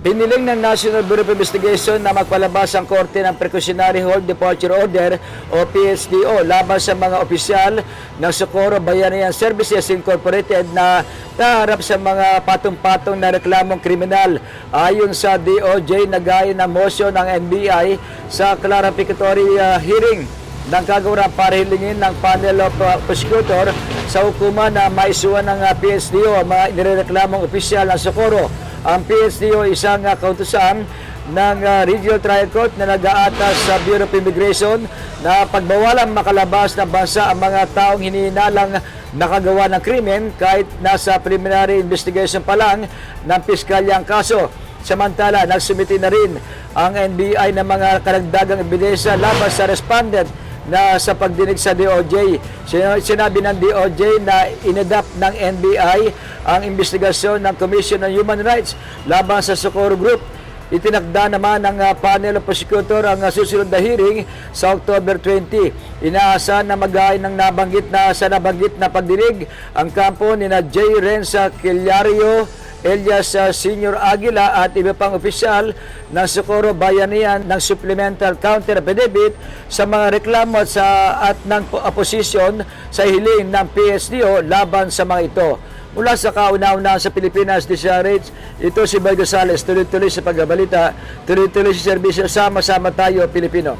Hiniling ng National Bureau of Investigation na magpalabas ang korte ng Precautionary Hold Departure Order o PSDO laban sa mga opisyal ng Socorro Bayanihan Services Incorporated na naharap sa mga patong-patong na reklamong kriminal. Ayon sa DOJ, nagaya ng motion ng NBI sa clarificatory uh, hearing ng kagawaran para hilingin ng panel of uh, prosecutor sa hukuman na maisuan ng uh, PSDO ang mga inireklamong opisyal ng Socorro. Ang PSDO isang uh, kautusan ng uh, Regional Trial Court na nag-aatas sa Bureau of Immigration na pagbawalang makalabas ng bansa ang mga taong hinihinalang nakagawa ng krimen kahit nasa preliminary investigation pa lang ng piskalya kaso. Samantala, nagsumiti na rin ang NBI ng mga karagdagang ebidensya laban sa respondent na sa pagdinig sa DOJ. Sin- Sinabi ng DOJ na inadapt ng NBI ang investigasyon ng Commission on Human Rights laban sa Socorro Group. Itinakda naman ng uh, panel of prosecutor ang uh, susunod na hearing sa October 20. Inaasahan na mag ng nabanggit na sa nabanggit na pagdinig ang kampo ni na J. Renza Quillario, Elias uh, Senior Aguila at iba pang opisyal ng Socorro Bayanihan ng supplemental counter affidavit sa mga reklamo at, sa, at ng po- opposition sa hiling ng PSDO laban sa mga ito. Mula sa kauna-una sa Pilipinas, DCRH, ito si Boy Gonzales, tuloy-tuloy sa pagbabalita, tuloy-tuloy sa serbisyo, sama-sama tayo, Pilipino.